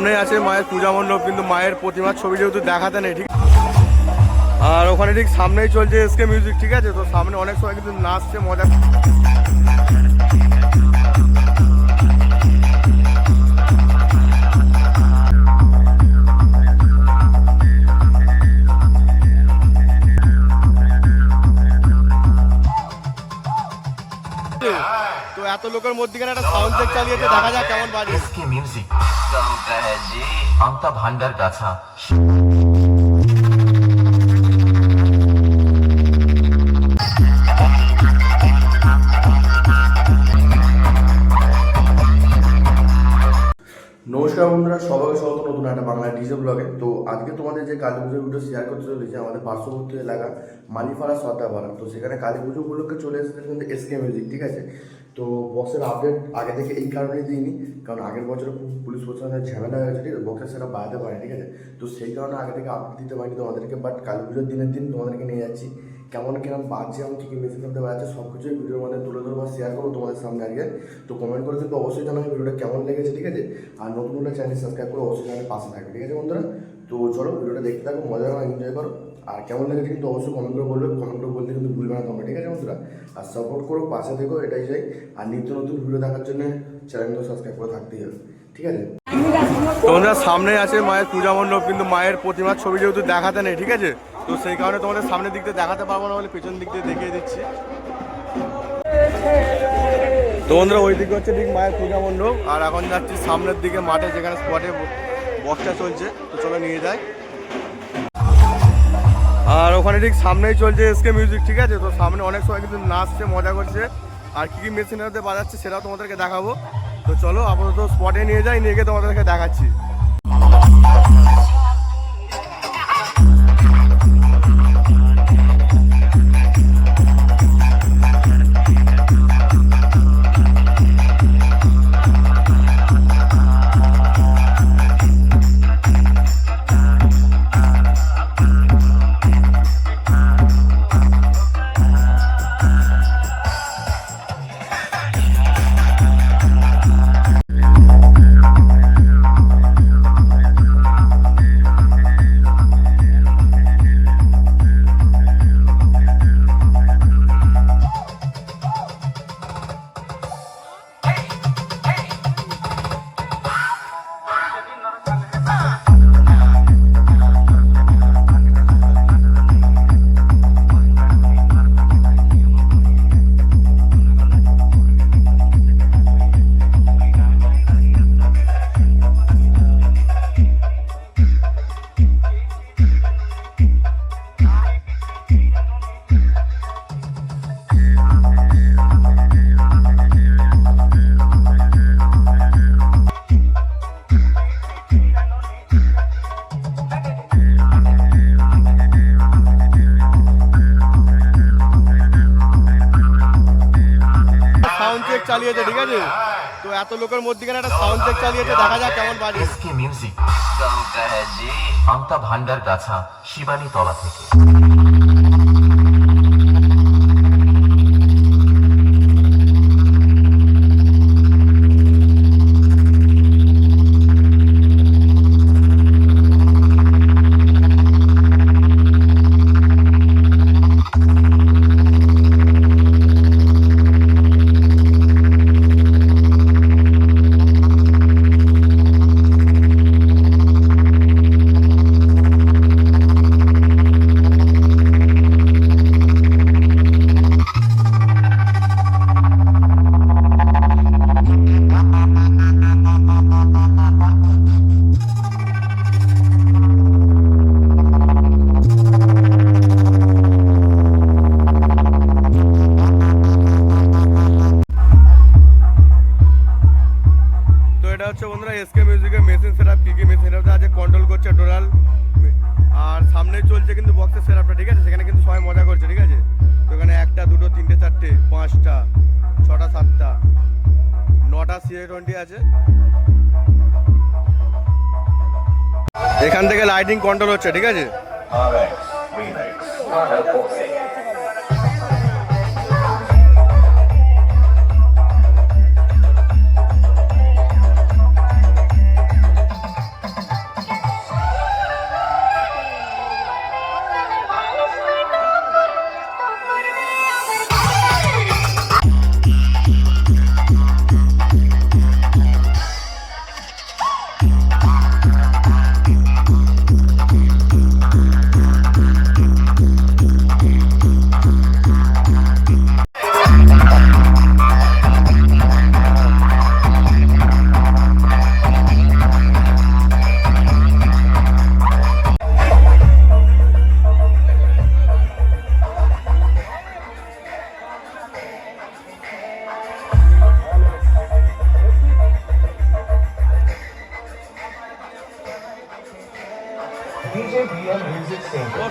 সামনে আছে মায়ের পূজা মণ্ডপ, কিন্তু মায়ের প্রতিমার ছবি যেহেতু দেখাতে নেই, ঠিক? আর ওখানে ঠিক সামনেই চলছে এসকে মিউজিক, ঠিক আছে? তো সামনে অনেক সময় কিন্তু নাচছে, মজা তো এত লোকের মধ্যেখানে একটা সাউন্ড চেক চালিয়েছে, দেখা যাক কেমন বাজে। মিউজিক। হ্যাঁ জি আমতা ভান্ডার গাছা। নমস্কার বন্ধুরা, সবাইকে স্বাগত নতুন একটা বাংলা ডিজে ব্লগে। তো আজকে তোমাদের যে কালী পুজোর ভিডিও শেয়ার করতে চলেছি, আমাদের পার্শ্ববর্তী এলাকা মালিপাড়া সর্দাপাড়া তো সেখানে কালী পুজো উপলক্ষে চলে এসেছে কিন্তু এসকে মিউজিক ঠিক আছে? তো বক্সের আপডেট আগে থেকে এই কারণেই দিইনি, কারণ আগের বছরে পুলিশ প্রশাসনের ঝামেলা হয়েছে, ঠিক আছে? বক্সের সেটা বাড়াতে পারে ঠিক আছে? তো সেই কারণে আগে থেকে আপডেট দিতে পারিনি তোমাদেরকে বাট কালী পুজোর দিনের দিন তোমাদেরকে নিয়ে যাচ্ছি। কেমন, কিরম বাজছে আমি কী কী মেশিন করতে পারছে সব কিছুই ভিডিওর মধ্যে তুলে ধরবো শেয়ার করব তোমাদের সামনে আজকে। তো কমেন্ট করে কিন্তু অবশ্যই জানাবে ভিডিওটা কেমন লেগেছে, ঠিক আছে? আর নতুন নতুন চ্যানেল সাবস্ক্রাইব করে অবশ্যই চ্যানেল পাশে থাকবে, ঠিক আছে বন্ধুরা? তো চলো, ভিডিওটা দেখতে থাকো, মজা করো এনজয় করো। আর কেমন লেগেছে কিন্তু অবশ্যই কমেন্ট করে বলবে কমেন্ট করে বলতে কিন্তু ভুলবে না তোমরা, ঠিক আছে বন্ধুরা? আর সাপোর্ট করো, পাশে থেকো, এটাই চাই। আর নিত্য নতুন ভিডিও দেখার জন্য চ্যানেলটা সাবস্ক্রাইব করে থাকতেই হবে, ঠিক আছে? তোমাদের সামনে আছে মায়ের পূজা মণ্ডপ, কিন্তু মায়ের প্রতিমার ছবি যেহেতু দেখাতে নেই, ঠিক আছে? তো সেই কারণে তোমাদের সামনের দিক দিয়ে দেখাতে পারব না বলে পেছন দিক দিয়ে দেখিয়ে দিচ্ছি। তো বন্ধুরা, ওই দিকে হচ্ছে ঠিক মায়ের পূজা মণ্ডপ, আর এখন যাচ্ছি সামনের দিকে মাঠে, যেখানে স্পটে বক্সটা চলছে। তো চলো নিয়ে যাই। আর ওখানে ঠিক সামনেই চলছে এসকে মিউজিক ঠিক আছে? তো সামনে অনেক সময় কিন্তু নাচছে, মজা করছে। আর কি কি মধ্যে বাজাচ্ছে সেটাও তোমাদেরকে দেখাবো। তো চলো, আপাতত স্পটে নিয়ে যাই, নিয়ে গিয়ে তোমাদেরকে দেখাচ্ছি। চালিয়েছে, ঠিক আছে? তো এত লোকের মধ্যেখানে একটা সাউন্ড চেক চালিয়েছে, দেখা যাক কেমন এসকে মিউজিক জি ভান্ডার গাছা, শিবানী তলা থেকে। এটা হচ্ছে বন্ধুরা এসকে মিউজিকের মেশিন সেটআপ কি কি মেশিন সেটআপ আছে? কন্ট্রোল করছে টোটাল আর সামনেই চলছে কিন্তু বক্সের সেটআপটা ঠিক আছে? সেখানে কিন্তু সবাই মজা করছে, ঠিক আছে? তো এখানে একটা, দুটো, তিনটে, চারটে, পাঁচটা, ছটা, সাতটা, নটা সিএ টোয়েন্টি আছে। এখান থেকে লাইটিং কন্ট্রোল হচ্ছে, ঠিক আছে? DJ BM Music Center.